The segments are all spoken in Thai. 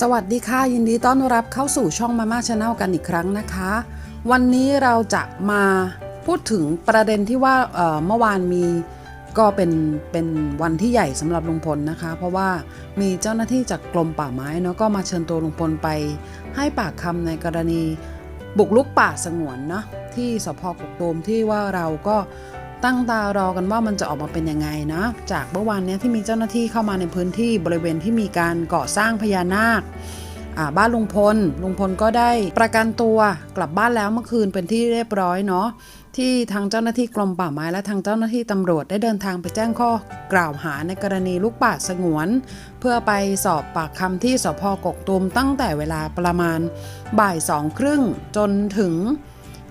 สวัสดีค่ะ ยินดีต้อนรับเข้าสู่ช่องมาม่าชาแนลกันอีกครั้งนะคะ วันนี้เราจะมาพูดถึงประเด็นที่ว่าเมื่อวานมีก็เป็นเป็นวันที่ใหญ่สำหรับลุงพลนะคะ เพราะว่ามีเจ้าหน้าที่จากกรมป่าไม้เนาะก็มาเชิญตัวลุงพลไป ให้ปากคำในกรณีบุกลุกป่าสงวนเนาะที่สพกกตูมที่ว่าเราก็ ตั้งตารอกันว่ามันจะออกมาเป็นยังไงนะ จากเมื่อวานนี้ที่มีเจ้าหน้าที่เข้ามาในพื้นที่บริเวณที่มีการก่อสร้างพญานาคบ้านลุงพล ลุงพลก็ได้ประกันตัวกลับบ้านแล้วเมื่อคืนเป็นที่เรียบร้อยเนาะที่ทางเจ้าหน้าที่กรมป่าไม้และทางเจ้าหน้าที่ตำรวจได้เดินทางไปแจ้งข้อกล่าวหาในกรณีลูกป่าสงวน เพื่อไปสอบปากคำที่สพกกตูมตั้งแต่เวลาประมาณบ่ายสองครึ่งจนถึง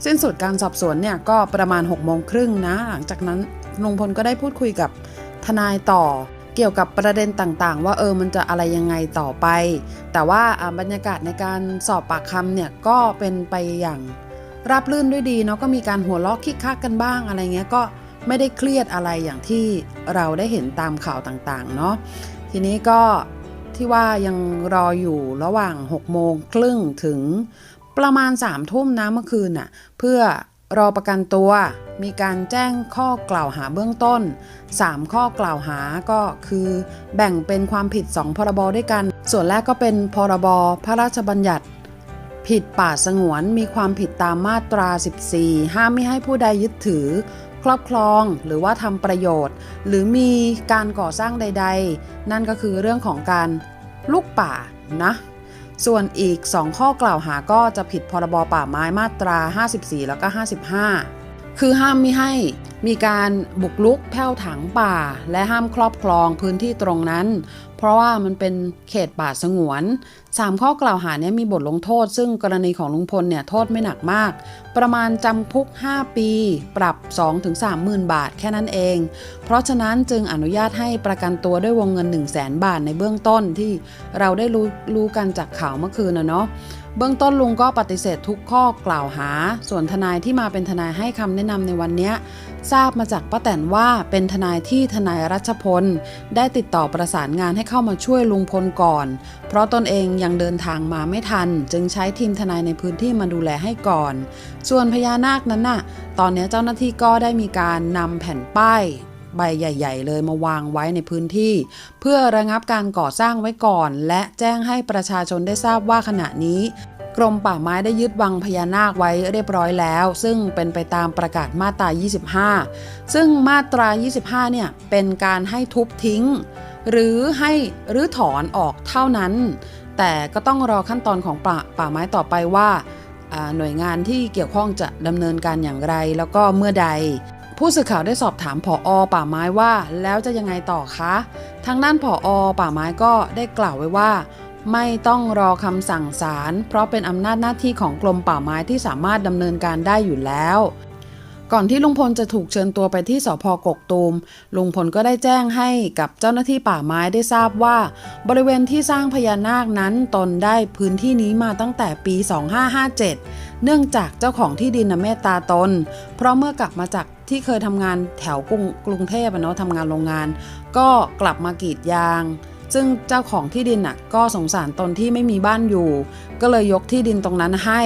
สิ้นสุดการสอบสวนเนี่ยก็ประมาณ6กโมงครึ่งนะหลังจากนั้นลุงพลก็ได้พูดคุยกับทนายต่อเกี่ยวกับประเด็นต่างๆ ว่าเออมันจะอะไรยังไงต่อไป แต่ว่าบรรยากาศในการสอบปากคำเนี่ยก็เป็นไปอย่างราบรื่นด้วยดีเนาะก็มีการหัวเราะคิกคักกันบ้างอะไรเงี้ยก็ไม่ได้เครียดอะไรอย่างที่เราได้เห็นตามข่าวต่างๆเนาะทีนี้ก็ที่ว่ายังรออยู่ระหว่าง 6 โมงครึ่งถึง ประมาณ3ามทุ่มนะเมื่อคืนน่ะเพื่อรอประกันตัว มีการแจ้งข้อกล่าวหาเบื้องต้น 3 ข้อกล่าวหาก็คือแบ่งเป็นความผิด 2 พรบด้วยกัน ส่วนแรกก็เป็นพรบพระราชบัญญัติ ผิดป่าสงวนมีความผิดตามมาตรา 14 ห้ามไม่ให้ผู้ใดยึดถือ ครอบครองหรือว่าทำประโยชน์ หรือมีการก่อสร้างใด ๆ นั่นก็คือเรื่องของการลุกป่านะ ส่วนอีก 2 ข้อกล่าวหาก็จะผิดพรบป่าไม้มาตรา 54 แล้วก็ 55 คือห้ามไม่ให้มีการบุกลุกแผ่วถางป่า และห้ามครอบครองพื้นที่ตรงนั้น เพราะว่ามันเป็นเขตป่าสงวน 3 ข้อกล่าวหาเนี้มีบทลงโทษ ซึ่งกรณีของลุงพลเนี่ยโทษไม่หนักมาก ประมาณจำคุก 5 ปี ปรับ 2-3หมื่นบาทแค่นั้นเอง เพราะฉะนั้นจึงอนุญาตให้ประกันตัวด้วยวงเงิน 1 0 0 0 0แสนบาทในเบื้องต้นที่เราได้รู้รู้กันจากข่าวเมื่อคืนนะเนาะ เบื้องต้นลุงก็ปฏิเสธทุกข้อกล่าวหา ส่วนทนายที่มาเป็นทนายให้คำแนะนำในวันนี้ทราบมาจากป้าแตนว่าเป็นทนายที่ทนายรัชพล ได้ติดต่อประสานงานให้เข้ามาช่วยลุงพลก่อน เพราะตนเองยังเดินทางมาไม่ทัน จึงใช้ทีมทนายในพื้นที่มาดูแลให้ก่อน ส่วนพญานาคนั้นน่ะ ตอนนี้เจ้าหน้าที่ก็ได้มีการนำแผ่นป้าย ใบใหญ่ ๆ เลยมาวางไว้ในพื้นที่ เพื่อระงับการก่อสร้างไว้ก่อน และแจ้งให้ประชาชนได้ทราบว่าขณะนี้ กรมป่าไม้ได้ยึดวังพญานาคไว้เรียบร้อยแล้ว ซึ่งเป็นไปตามประกาศมาตรา 25 ซึ่งมาตรา 25 เนี่ยเป็นการให้ทุบทิ้ง หรือให้รื้อถอนออกเท่านั้น แต่ก็ต้องรอขั้นตอนของป่าป่าไม้ต่อไปว่าอ่าหน่วยงานที่เกี่ยวข้องจะดำเนินการอย่างไรแล้วก็เมื่อใด ผู้สื่อข่าวได้สอบถามผออป่าไม้ว่าแล้วจะยังไงต่อคะทางด้านผออป่าไม้ก็ได้กล่าวไว้ว่า ไม่ต้องรอคำสั่งศาลเพราะเป็นอำนาจหน้าที่ของกรมป่าไม้ที่สามารถดำเนินการได้อยู่แล้วก่อนที่ลุงพลจะถูกเชิญตัวไปที่สพกกตูม ลุงพลก็ได้แจ้งให้กับเจ้าหน้าที่ป่าไม้ได้ทราบว่า บริเวณที่สร้างพญานาคนั้นตนได้พื้นที่นี้มาตั้งแต่ปี 2557 เนื่องจากเจ้าของที่ดินนเมตตาตน เพราะเมื่อกลับมาจาก ที่เคยทำงานแถวกรุงกรุงเทพเนาะทำงานโรงงาน ก็กลับมากรีดยาง ซึ่งเจ้าของที่ดินน่ะก็สงสารตนที่ไม่มีบ้านอยู่ ก็เลยยกที่ดินตรงนั้นให้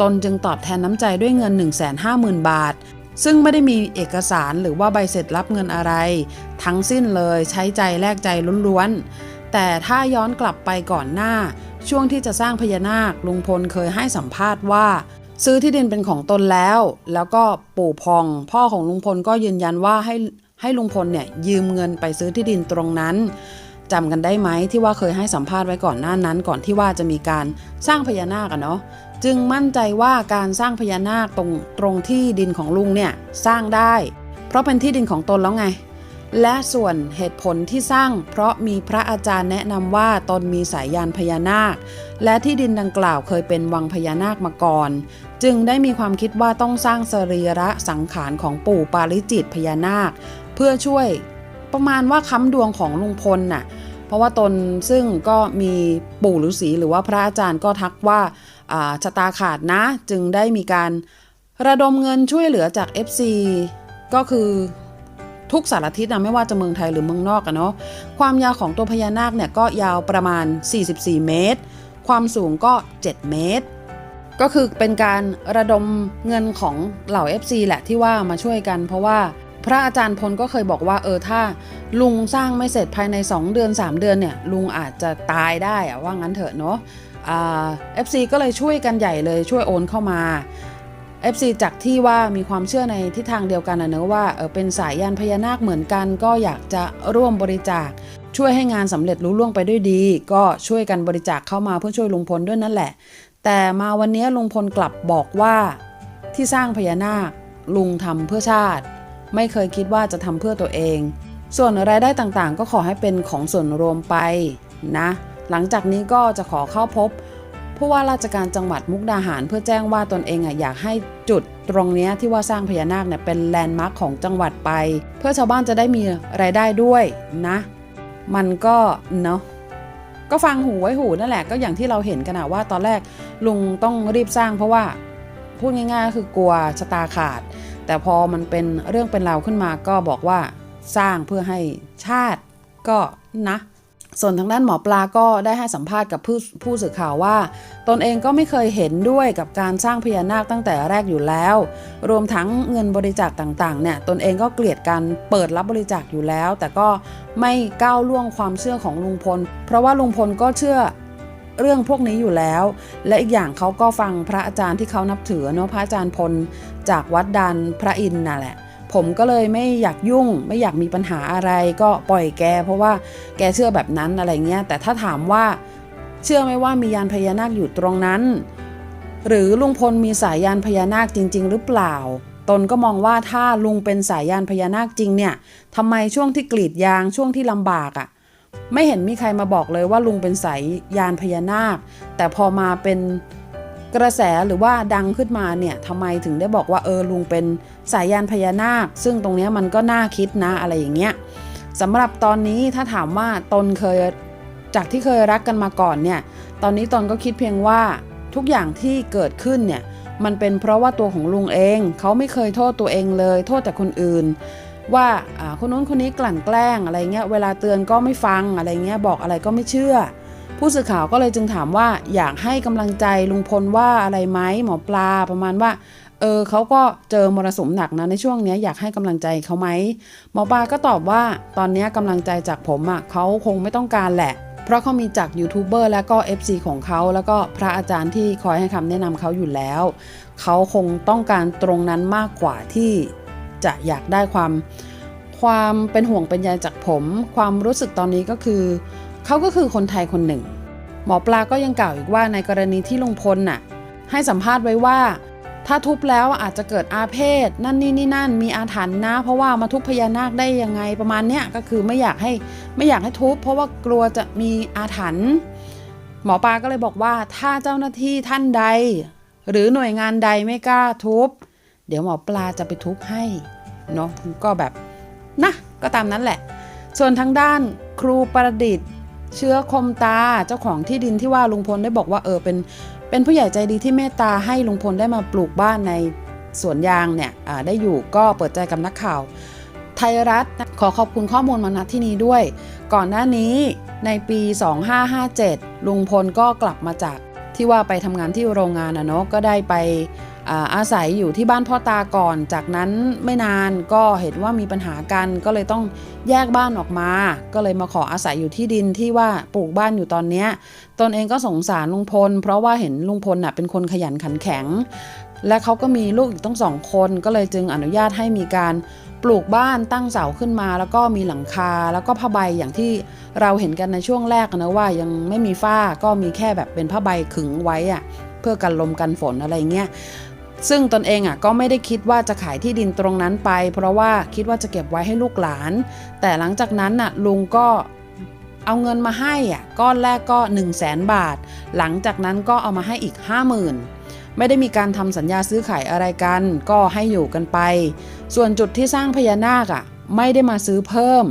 ตนจึงตอบแทนน้ำใจด้วยเงิน 150,000 บาท ซึ่งไม่ได้มีเอกสารหรือว่าใบเสร็จรับเงินอะไร ทั้งสิ้นเลยใช้ใจแลกใจล้วนๆ แต่ถ้าย้อนกลับไปก่อนหน้า ช่วงที่จะสร้างพญานาคลุงพลเคยให้สัมภาษณ์ว่า ซื้อที่ดินเป็นของตนแล้ว แล้วก็ปู่พอง พ่อของลุงพลก็ยืนยันว่าให้ให้ลุงพลเนี่ยยืมเงินไปซื้อที่ดินตรงนั้นจำกันได้ไหมที่ว่าเคยให้สัมภาษณ์ไว้ก่อนหน้านั้น ก่อนที่ว่าจะมีการสร้างพญานาคอะเนาะจึงมั่นใจว่าการสร้างพญานาคตรงตรงที่ดินของลุงเนี่ยสร้างได้ เพราะเป็นที่ดินของตนแล้วไง และส่วนเหตุผลที่สร้าง เพราะมีพระอาจารย์แนะนำว่าตนมีสายยานพญานาค และที่ดินดังกล่าวเคยเป็นวังพญานาคมาก่อน จึงได้มีความคิดว่าต้องสร้างสรีระสังขารของปู่ปาริจิตพญานาค เพื่อช่วยประมาณว่าค้ำดวงของลุงพลน่ะเพราะว่าตนซึ่งก็มีปู่ฤาษีหรือว่าพระอาจารย์ก็ทักว่าชะตาขาดนะ จึงได้มีการระดมเงินช่วยเหลือจาก FC ก็คือ ทุกสารทิศนะไม่ว่าจะเมืองไทยหรือเมืองนอกอะเนาะความยาวของตัวพญานาคเนี่ยก็ยาวประมาณ 44 เมตร ความสูงก็ 7 เมตร ก็คือเป็นการระดมเงินของเหล่า FC แหละที่ว่ามาช่วยกัน เพราะว่าพระอาจารย์พลก็เคยบอกว่าเออถ้าลุงสร้างไม่เสร็จภายใน 2 เดือน 3 เดือนเนี่ยลุงอาจจะตายได้อะว่างั้นเถอะเนาะเอ่า FC ก็เลยช่วยกันใหญ่เลยช่วยโอนเข้ามา FC จากที่ว่ามีความเชื่อในทิศทางเดียวกันนะเนอะว่าเออเป็นสายยานพญานาคเหมือนกันก็อยากจะร่วมบริจาค ช่วยให้งานสำเร็จลุล่วงไปด้วยดี ก็ช่วยกันบริจาคเข้ามาเพื่อช่วยลุงพลด้วยนั่นแหละ แต่มาวันนี้ลุงพลกลับบอกว่าที่สร้างพญานาคลุงทำเพื่อชาติ ไม่เคยคิดว่าจะทำเพื่อตัวเอง ส่วนรายได้ต่างๆ ก็ขอให้เป็นของส่วนรวมไปนะ หลังจากนี้ก็จะขอเข้าพบ ผู้ว่าราชการจังหวัดมุกดาหาร เพื่อแจ้งว่าตนเองอยากให้จุดตรงนี้ที่ว่าสร้างพญานาคเนี่ยเป็นแลนด์มาร์คของจังหวัดไป เพื่อชาวบ้านจะได้มีรายได้ด้วยนะ มันก็เนาะก็ฟังหูไว้หูนั่นแหละก็อย่างที่เราเห็นกันนะว่าตอนแรกลุงต้องรีบสร้างเพราะว่าพูดง่ายๆ คือกลัวชะตาขาด แต่พอมันเป็นเรื่องเป็นราวขึ้นมาก็บอกว่าสร้างเพื่อให้ชาติก็นะ ส่วนทางด้านหมอปลาก็ได้ให้สัมภาษณ์กับผู้ผู้สื่อข่าวว่า ตนเองก็ไม่เคยเห็นด้วยกับการสร้างพญานาคตั้งแต่แรกอยู่แล้ว รวมทั้งเงินบริจาคต่างๆเนี่ยตนเองก็เกลียดการเปิดรับบริจาคอยู่แล้ว แต่ก็ไม่ก้าวล่วงความเชื่อของลุงพล เพราะว่าลุงพลก็เชื่อเรื่องพวกนี้อยู่แล้ว และอีกอย่างเขาก็ฟังพระอาจารย์ที่เขานับถือเนาะพระอาจารย์พลจากวัดดันพระอินทร์น่ะแหละ ผมก็เลยไม่อยากยุ่ง ไม่อยากมีปัญหาอะไรก็ปล่อยแก เพราะว่าแกเชื่อแบบนั้นอะไรเงี้ย แต่ถ้าถามว่าเชื่อไหมว่ามียานพญานาคอยู่ตรงนั้น หรือลุงพลมีสายยานพญานาคจริง ๆ หรือเปล่า ตนก็มองว่าถ้าลุงเป็นสายยานพญานาคจริงเนี่ยทำไมช่วงที่กรีดยางช่วงที่ลำบากอะ่ะไม่เห็นมีใครมาบอกเลยว่าลุงเป็นสายยานพญานาค แต่พอมาเป็น กระแสหรือว่าดังขึ้นมาเนี่ยทำไมถึงได้บอกว่าเออลุงเป็นสายยานพญานาค ซึ่งตรงนี้มันก็น่าคิดนะอะไรอย่างเงี้ยสำหรับตอนนี้ถ้าถามว่าตนเคยจากที่เคยรักกันมาก่อนเนี่ย ตอนนี้ตนก็คิดเพียงว่าทุกอย่างที่เกิดขึ้นเนี่ยมันเป็นเพราะว่าตัวของลุงเอง เขาไม่เคยโทษตัวเองเลย โทษแต่คนอื่น ว่าคนนู้นคนนี้กลั่นแกล้งอะไรเงี้ยเวลาเตือนก็ไม่ฟังอะไรเงี้ยบอกอะไรก็ไม่เชื่อ ผู้สื่อข่าวก็เลยจึงถามว่าอยากให้กำลังใจลุงพลว่าอะไรไหมหมอปลาประมาณว่าเออเขาก็เจอมรสุมหนักนะในช่วงนี้อยากให้กำลังใจเขาไหมหมอปลาก็ตอบว่าตอนนี้กำลังใจจากผมอะ่ะเขาคงไม่ต้องการแหละ เพราะเขามีจากยูทูบเบอร์และก็ FC ของเขาแล้วก็พระอาจารย์ที่คอยให้คำแนะนำเขาอยู่แล้ว เขาคงต้องการตรงนั้นมากกว่าที่จะอยากได้ความ ความเป็นห่วงเป็นใยจากผม ความรู้สึกตอนนี้ก็คือ เขาก็คือคนไทยคนหนึ่ง หมอปลาก็ยังกล่าวอีกว่าในกรณีที่ลุงพลน่ะ ให้สัมภาษณ์ไว้ว่า ถ้าทุบแล้วอาจจะเกิดอาเพศ นั่นนี่นี่นั่นมีอาถรรพ์นะ เพราะว่ามาทุบพญานาคได้ยังไงประมาณเนี้ยก็คือไม่อยากให้ไม่อยากให้ทุบเพราะว่ากลัวจะมีอาถรรพ์หมอปลาก็เลยบอกว่าถ้าเจ้าหน้าที่ท่านใด หรือหน่วยงานใดไม่กล้าทุบ เดี๋ยวหมอปลาจะไปทุบให้เนาะก็แบบนะก็ตามนั้นแหละ ส่วนทางด้านครูประดิษฐ์ เชื้อคมตาเจ้าของที่ดินที่ว่าลุงพลได้บอกว่าเออเป็นเป็นผู้ใหญ่ใจดีที่เมตตาให้ลุงพลได้มาปลูกบ้านในสวนยางเนี่ยอ่าได้อยู่ก็เปิดใจกับนักข่าว ไทยรัฐขอขอบคุณข้อมูลมาณที่นี้ด้วย ก่อนหน้านี้ในปี 2557 ลุงพลก็กลับมาจากที่ว่าไปทำงานที่โรงงานนะเนาะก็ได้ไป อาศัยอยู่ที่บ้านพ่อตาก่อน จากนั้นไม่นานก็เห็นว่ามีปัญหากันก็เลยต้องแยกบ้านออกมา ก็เลยมาขออาศัยอยู่ที่ดินที่ว่าปลูกบ้านอยู่ตอนนี้ตนเองก็สงสารลุงพล เพราะว่าเห็นลุงพลน่ะเป็นคนขยันขันแข็ง และเขาก็มีลูกอีกต้องสองคนก็เลยจึงอนุญาตให้มีการปลูกบ้านตั้งเสาขึ้นมา แล้วก็มีหลังคาแล้วก็ผ้าใบอย่างที่เราเห็นกันในช่วงแรกนะว่ายังไม่มีฝ้าก็มีแค่แบบเป็นผ้าใบขึงไว้อะเพื่อกันลมกันฝนอะไรเงี้ย ซึ่งตนเองอะก็ไม่ได้คิดว่าจะขายที่ดินตรงนั้นไป เพราะว่าคิดว่าจะเก็บไว้ให้ลูกหลาน แต่หลังจากนั้นน่ะลุงก็เอาเงินมาให้อะก้อนแรกก็ 1 0 0 0 0แสนบาท หลังจากนั้นก็เอามาให้อีก 50,000 ไม่ได้มีการทำสัญญาซื้อขายอะไรกัน ก็ให้อยู่กันไป ส่วนจุดที่สร้างพญานาคอะไม่ได้มาซื้อเพิ่ม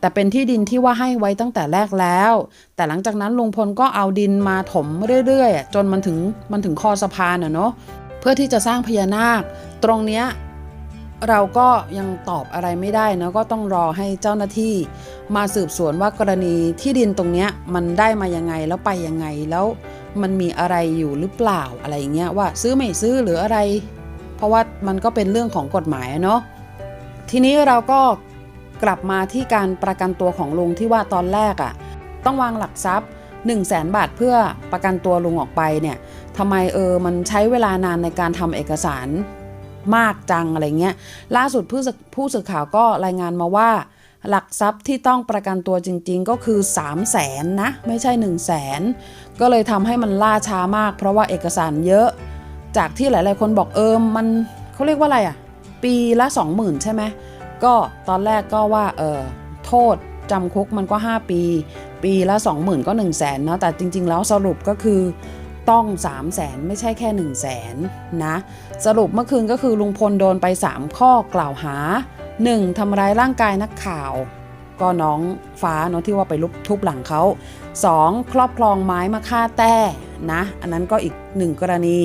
แต่เป็นที่ดินที่ว่าให้ไว้ตั้งแต่แรกแล้ว แต่หลังจากนั้นลุงพลก็เอาดินมาถมเรื่อยๆ จนมันถึงมันถึงคอสะพานอะเนาะ พื่อที่จะสร้างพญานาค ตรงเนี้ยเราก็ยังตอบอะไรไม่ได้นะก็ต้องรอให้เจ้าหน้าที่ มาสืบสวนว่ากรณีที่ดินตรงเนี้ยมันได้มายังไงแล้วไปยังไงแล้วมันมีอะไรอยู่หรือเปล่าอะไรเงี้ยว่าซื้อไม่ซื้อหรืออะไร เพราะว่ามันก็เป็นเรื่องของกฎหมายเนาะทีนี้เราก็กลับมาที่การประกันตัวของลุงที่ว่าตอนแรกอะ่ะต้องวางหลักทรัพย์ 1 0 0 0 0แสนบาทเพื่อประกันตัวลุงออกไปเนี่ย ทำไมเออมันใช้เวลานานในการทำเอกสารมากจังอะไรเงี้ย ล่าสุดผู้สื่อผู้สื่อข่าวก็รายงานมาว่า หลักทรัพย์ที่ต้องประกันตัวจริง ๆ ก็คือ3 0 0แสนนะ ไม่ใช่ 1 0 0 0 0แสนก็เลยทำให้มันล่าช้ามาก เพราะว่าเอกสารเยอะ จากที่หลาย ๆ คนบอกเออมันเขาเรียกว่าอะไรอะ่ะ ปีละ 20,000 ใช่ไหมก็ตอนแรกก็ว่าเออโทษจำคุกมันก็ 5 ปี ปีละ 20,000 ก็ 1 0 0 0 0แสนเนาะแต่จริง ๆ แล้วสรุปก็คือ ต้อง 3 0 0แสนไม่ใช่แค่ 1 0 0 0 0แสนนะ สรุปเมื่อคืนก็คือลุงพลโดนไป 3 ข้อกล่าวหา 1. ทำร้ายร่างกายนักข่าว ก็น้องฟ้าเนาะที่ว่าไปลุบทุบหลังเขา 2. ครอบครองไม้มาฆ่าแต้นะ อันนั้นก็อีกหนึ่งกรณี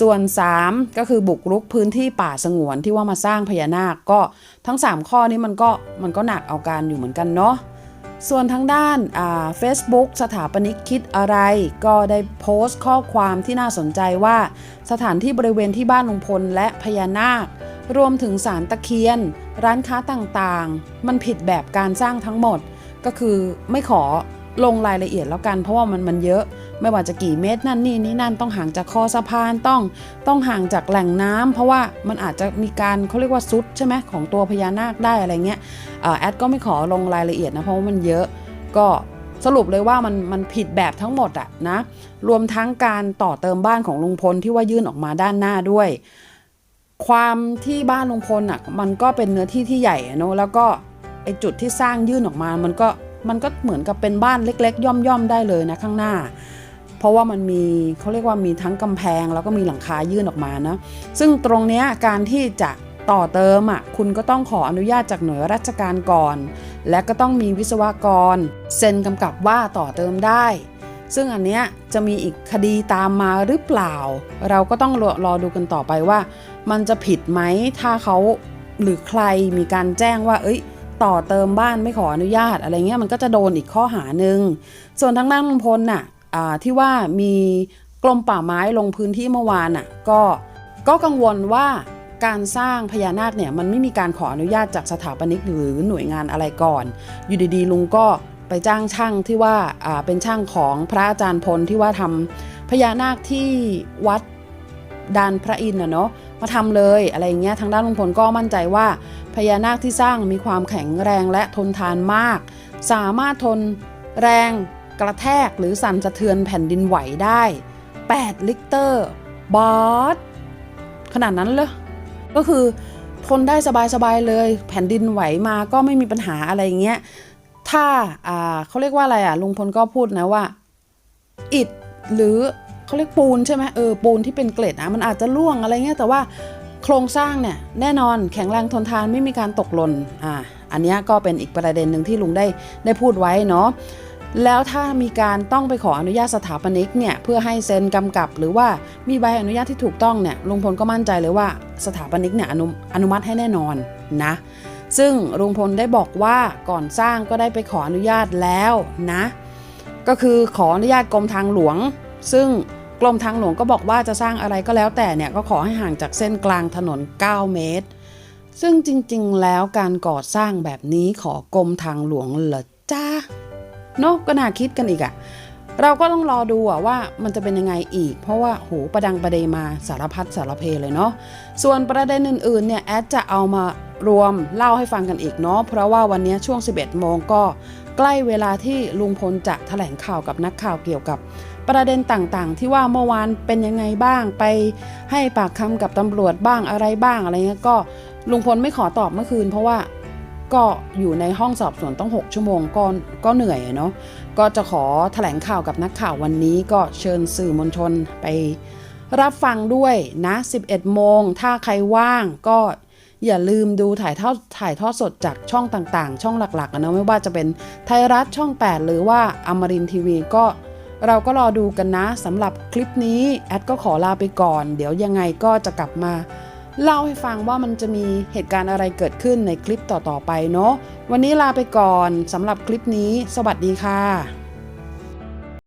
ส่วน 3 ก็คือบุกรุกพื้นที่ป่าสงวนที่ว่ามาสร้างพญานาคก็ทั้ง 3 ข้อนี้มันก็มันก็หนักเอาการอยู่เหมือนกันเนาะ ส่วนทางด้านเฟซบุ๊กสถาปนิกคิดอะไร ก็ได้โพสต์ข้อความที่น่าสนใจว่า สถานที่บริเวณที่บ้านลุงพลและพญานาค รวมถึงสารตะเคียน ร้านค้าต่างๆ มันผิดแบบการสร้างทั้งหมด ก็คือไม่ขอลงรายละเอียดแล้วกันเพราะว่ามันมันเยอะ ไม่ว่าจะกี่เมตรนั่นนี่นี่นั่นต้องห่างจากคอสะพานต้องต้องห่างจากแหล่งน้ำเพราะว่ามันอาจจะมีการเขาเรียกว่าซุดใช่ไหมของตัวพญานาคได้อะไรเงี้ยแอดก็ไม่ขอลงรายละเอียดนะเพราะว่ามันเยอะก็สรุปเลยว่ามันมันผิดแบบทั้งหมดอะนะรวมทั้งการต่อเติมบ้านของลุงพลที่ว่ายื่นออกมาด้านหน้าด้วย ความที่บ้านลุงพลอะมันก็เป็นเนื้อที่ที่ใหญ่เนอะแล้วก็ไอจุดที่สร้างยื่นออกมามันก็มันก็เหมือนกับเป็นบ้านเล็ก ๆ ย่อมๆได้เลยนะข้างหน้า เพราะว่ามันมีเขาเรียกว่ามีทั้งกำแพงแล้วก็มีหลังคายื่นออกมานะซึ่งตรงเนี้ยการที่จะต่อเติมอะคุณก็ต้องขออนุญาตจากหน่วยราชการก่อน และก็ต้องมีวิศวกรเซ็นกำกับว่าต่อเติมได้ ซึ่งอันเนี้ยจะมีอีกคดีตามมาหรือเปล่า เราก็ต้องรอรอดูกันต่อไปว่า มันจะผิดไหมถ้าเขาหรือใครมีการแจ้งว่า เอ้ย ต่อเติมบ้านไม่ขออนุญาตอะไรเงี้ยมันก็จะโดนอีกข้อหาหนึ่งส่วนทางด้านลุงพลน่ะ ที่ว่ามีกรมป่าไม้ลงพื้นที่เมื่อวานน่ะก็ก็กังวลว่าการสร้างพญานาคเนี่ยมันไม่มีการขออนุญาตจากสถาปนิกหรือหน่วยงานอะไรก่อน อยู่ดีๆลุงก็ไปจ้างช่างที่ว่าเป็นช่างของพระอาจารย์พลที่ว่าทำพญานาคที่วัดดานพระอินทร์นะเนาะมาทำเลยอะไรเงี้ยทางด้านลุงพลก็มั่นใจว่าพญานาคที่สร้างมีความแข็งแรงและทนทานมาก สามารถทนแรง กระแทกหรือสั่นสะเทือนแผ่นดินไหวได้ 8 ลิตร์บาสขนาดนั้นเลยก็คือทนได้สบายๆเลย แผ่นดินไหวมาก็ไม่มีปัญหาอะไรเงี้ย ถ้าเขาเรียกว่าอะไรอะลุงพลก็พูดนะว่าอิดหรือเขาเรียกปูนใช่ไหมเออปูนที่เป็นเกล็ดนะมันอาจจะล่วงอะไรเงี้ยแต่ว่าโครงสร้างเนี่ยแน่นอนแข็งแรงทนทานไม่มีการตกหล่นอ่าอันนี้ก็เป็นอีกประเด็นหนึ่งที่ลุงได้ได้พูดไว้เนาะ แล้วถ้ามีการต้องไปขออนุญาตสถาปนิกเนี่ยเพื่อให้เซ็นกำกับหรือว่ามีใบอนุญาตที่ถูกต้องเนี่ยลุงพลก็มั่นใจเลยว่าสถาปนิกเนี่ยอนุอนุมัติให้แน่นอนนะซึ่งลุงพลได้บอกว่าก่อนสร้างก็ได้ไปขออนุญาตแล้วนะ ก็คือขออนุญาตกรมทางหลวง ซึ่งกรมทางหลวงก็บอกว่าจะสร้างอะไรก็แล้วแต่เนี่ยก็ขอให้ห่างจากเส้นกลางถนน 9 เมตร ซึ่งจริงๆ แล้วการก่อสร้างแบบนี้ขอกรมทางหลวงเหรอจ้า เนาะก็น่าคิดกันอีกอะเราก็ต้องรอดูอะว่ามันจะเป็นยังไงอีก เพราะว่าโหประดังประเดมาสารพัดสารเพเลยเนาะส่วนประเด็นอื่นๆเนี่ยแอดจะเอามารวมเล่าให้ฟังกันอีกเนาะเพราะว่าวันนี้ช่วง 11 โมงก็ใกล้เวลาที่ลุงพลจะแถลงข่าวกับนักข่าวเกี่ยวกับประเด็นต่างๆ ที่ว่าเมื่อวานเป็นยังไงบ้างไปให้ปากคำกับตำรวจบ้างอะไรบ้างอะไรเงี้ยก็ลุงพลไม่ขอตอบเมื่อคืน เพราะว่า ก็อยู่ในห้องสอบสวนต้อง 6 ชั่วโมงก็ก็เหนื่อยเนาะก็จะขอแถลงข่าวกับนักข่าววันนี้ก็เชิญสื่อมวลชนไปรับฟังด้วยนะ 11 โมง ถ้าใครว่างก็อย่าลืมดูถ่ายทอดถ่ายทอดสดจากช่องต่างๆ ช่องหลักๆนะไม่ว่าจะเป็นไทยรัฐช่อง 8 หรือว่าอมรินทีวีก็เราก็รอดูกันนะสำหรับคลิปนี้ แอดก็ขอลาไปก่อน เดี๋ยวยังไงก็จะกลับมา เล่าให้ฟังว่ามันจะมีเหตุการณ์อะไรเกิดขึ้นในคลิปต่อๆไปเนาะวันนี้ลาไปก่อนสำหรับคลิปนี้ สวัสดีค่ะ